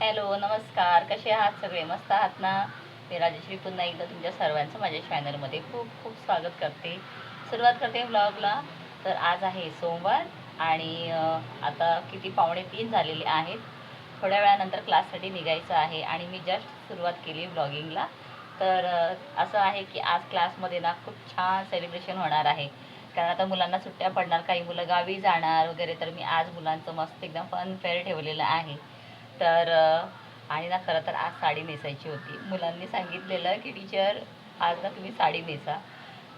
Hello नमस्कार. कसे आहात सगळे? मस्त आहात ना? मी राजश्री पुन्हा एकदा तुमच्या सर्वांचं माझ्या चॅनलमध्ये खूप खूप स्वागत करते. सुरुवात करते ब्लॉगला तर आज आहे सोमवार आणि आता किती पावणे तीन झालेले आहेत. थोड्या वेळानंतर क्लाससाठी निघायचं आहे आणि मी जस्ट सुरुवात केली ब्लॉगिंगला तर असं आहे की आज क्लासमध्ये ना खूप छान सेलिब्रेशन होणार आहे. कारण आता मुलांना सुट्ट्या पडणार काही मुलं गावी जाणार वगैरे तर मी आज मुलांचं मस्त एकदम फन फेअर ठेवलेलं आहे. तर आणि ना खरं तर आज साडी नेसायची होती. मुलांनी सांगितलेलं की टीचर आज ना तुम्ही साडी नेसा.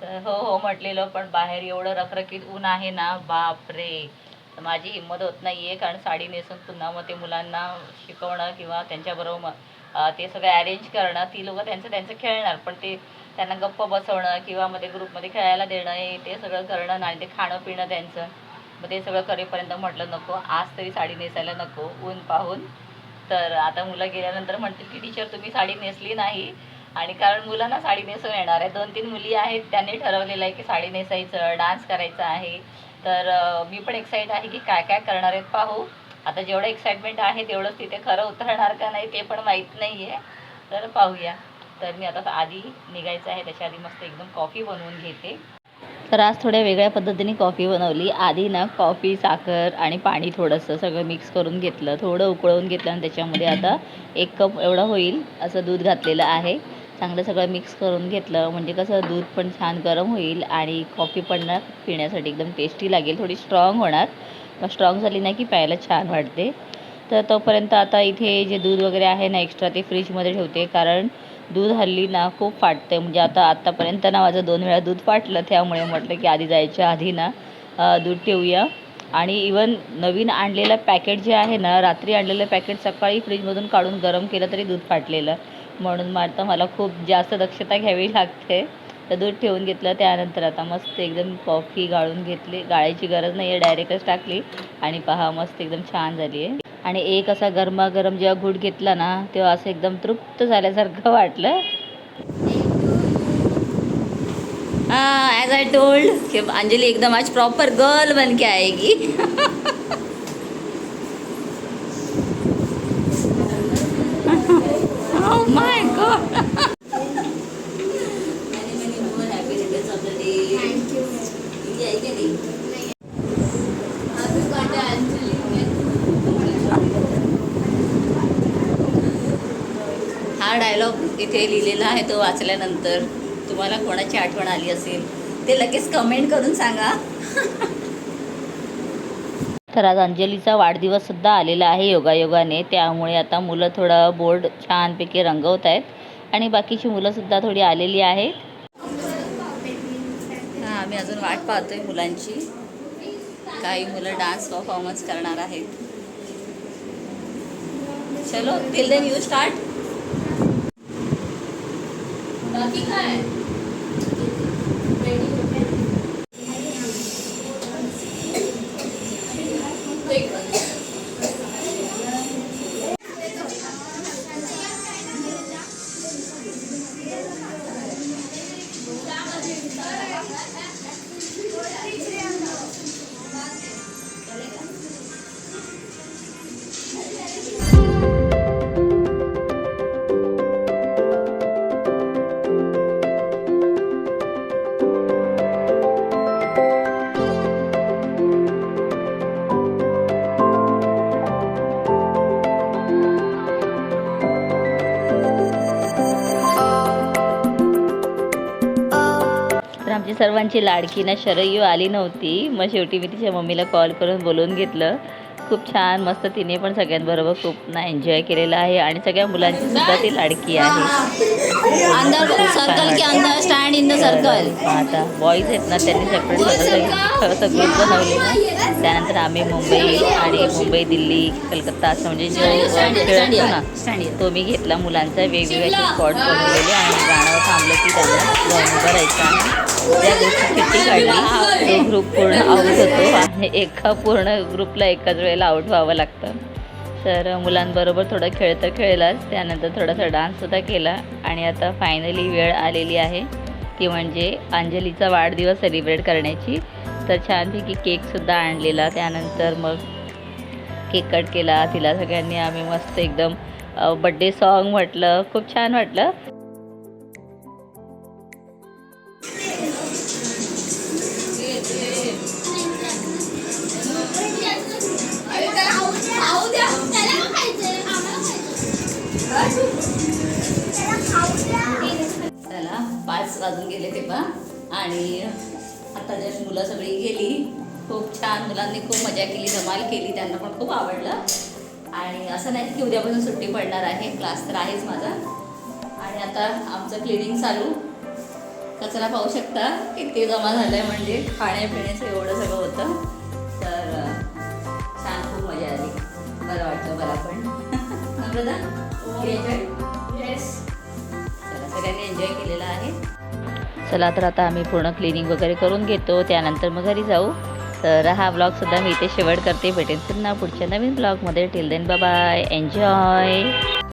तर हो हो म्हटलेलं पण बाहेर एवढं रखरखीत ऊन आहे ना बापरे! तर माझी हिंमत होत नाही आहे कारण साडी नेसून पुन्हा मग ते मुलांना शिकवणं किंवा त्यांच्याबरोबर मग ते सगळं अरेंज करणं ती लोकं त्यांचं त्यांचं खेळणार पण ते त्यांना गप्प बसवणं किंवा मग ते ग्रुपमध्ये खेळायला देणं हे ते सगळं करणं आणि ते खाणं पिणं त्यांचं मग ते सगळं करेपर्यंत म्हटलं नको आज तरी साडी नेसायला नको ऊन पाहून तर आता मुलं गेल्यानंतर म्हणतील की टीचर तुम्ही साडी नेसली नाही. आणि कारण मुलांना साडी नेसून येणार आहे. दोन तीन मुली आहेत त्यांनी ठरवलेलं आहे की साडी नेसायचं डान्स करायचा आहे. तर मी पण एक्साईट आहे की काय काय करणार आहेत पाहू. आता जेवढं एक्साइटमेंट आहे तेवढंच तिथे खरं उतरणार का नाही ते पण माहीत नाही आहे तर पाहूया. तर मी आता आधी निघायचं आहे. त्याच्या आधी मस्त एकदम कॉफी बनवून घेते. तर आज थोड्या वेगळ्या पद्धतीने कॉफी बनवली. आधी ना कॉफी साखर आणि पाणी थोडंसं सगळं मिक्स करून घेतलं. थोडं उकळवून घेतलं आणि त्याच्यामध्ये आता एक कप एवढं होईल असं दूध घातलेलं आहे. चांगलं सगळं मिक्स करून घेतलं. म्हणजे कसं दूध पण छान गरम होईल आणि कॉफी पण ना पिण्यासाठी एकदम टेस्टी लागेल. थोडी स्ट्रॉंग होणार. मग स्ट्रॉंग झाली ना की प्यायला छान वाटते. तर तोपर्यंत आता इथे जे दूध वगैरे आहे ना एक्स्ट्रा ते फ्रीजमध्ये ठेवते. कारण दूध हल्ली ना खूप फाटते म्हणजे आता आत्तापर्यंत ना माझं दोन वेळा दूध फाटलं त्यामुळे म्हटलं की आधी जायच्या आधी ना दूध ठेवूया आणि इवन नवीन आणलेलं पॅकेट जे आहे ना रात्री आणलेलं पॅकेट सकाळी फ्रीजमधून काढून गरम केलं तरी दूध फाटलेलं. म्हणून मग आता मला खूप जास्त दक्षता घ्यावी लागते. तर दूध ठेवून घेतलं त्यानंतर आता मस्त एकदम कॉफी गाळून घेतली. गाळायची गरज नाही आहे डायरेक्टच टाकली. आणि पहा मस्त एकदम छान झाली आहे आणि एक असा गरमागरम जेव्हा घूट घेतला ना तेव्हा असं एकदम तृप्त झाल्यासारखं वाटलं. ॲज आय टोल्ड अंजली एकदम आज प्रॉपर गर्ल बन के आएगी. डायलॉग इथे लिहिलेला आहे तो वाचल्यानंतर. तुम्हाला कोणाची आठवण आली असेल ते लगेच कमेंट करून सांगा. तर आज अंजलीचा वाढदिवस सुद्धा आलेला आहे योगायोगाने त्यामुळे आता मुलं थोडं बोर्ड छानपैकी रंगवत आहेत आणि बाकीची मुलं सुद्धा थोडी आलेली आहेत. हां आम्ही अजून वाट पाहतोय मुलांची. काही मुलं डान्स परफॉर्मन्स करणार आहेत. चलो टिल देन यू स्टार्ट बाकी काय तर आमची सर्वांची लाडकी ना शरयू आली नव्हती. मग शेवटी मी तिच्या मम्मीला कॉल करून बोलवून घेतलं. खूप छान मस्त तिने पण सगळ्यांबरोबर खूप ना एन्जॉय केलेला आहे आणि सगळ्या मुलांची सुद्धा ती लाडकी आहे. अंदर सर्कल के अंदर स्टैंड इन द सर्कल आता बॉईज आहेत ना त्यांनी सेपरेट स्वतःचं ग्रुप बनवले त्यानंतर आम्ही मुंबई आणि मुंबई दिल्ली कलकत्ता असं म्हणजे जो खेळ असतो ना तो मी घेतला मुलांचा. वेगवेगळे स्पॉट बनवलेले आणि गाणं थांबलं की त्यांना जाऊन उभं राहायचं आहे. त्या ग्रुपची चिठ्ठी काढली. तो ग्रुप पूर्ण आऊट होतो. आणि एका पूर्ण ग्रुपला एकाच वेळेला आऊट व्हावं लागतं. तर मुलांबरोबर थोडं खेळतं खेळलाच त्यानंतर थोडासा डान्ससुद्धा केला आणि आता फायनली वेळ आलेली आहे ती म्हणजे अंजलीचा वाढदिवस सेलिब्रेट करण्याची. तर छानपैकी केकसुद्धा आणलेला त्यानंतर मग केक कट केला. तिला सगळ्यांनी आम्ही मस्त एकदम बड्डे सॉन्ग म्हटलं. खूप छान वाटलं. चला पाच वाजून गेले तेव्हा. आणि आता जस्ट मुलं सगळी गेली. खूप छान मुलांनी खूप मजा केली धमाल केली. त्यांना पण खूप आवडलं. आणि असं नाही की उद्यापासून सुट्टी पडणार आहे. क्लास तर आहेच माझा. आणि आता आमचं क्लिनिंग चालू. कचरा पाहू शकता. किती जमा झालं आहे म्हणजे खाण्यापिण्याचं एवढं सगळं होतं. तर बरं वाटतं मला पण. चला सगळ्यांनी एन्जॉय केलेला आहे. चला तर आता आम्ही पूर्ण क्लिनिंग वगैरे करून घेतो. त्यानंतर मग घरी जाऊ. तर हा ब्लॉगसुद्धा मी इथे शेवट करते. भेटेन पुन्हा पुढच्या नवीन ब्लॉगमध्ये टिल देन बाय एन्जॉय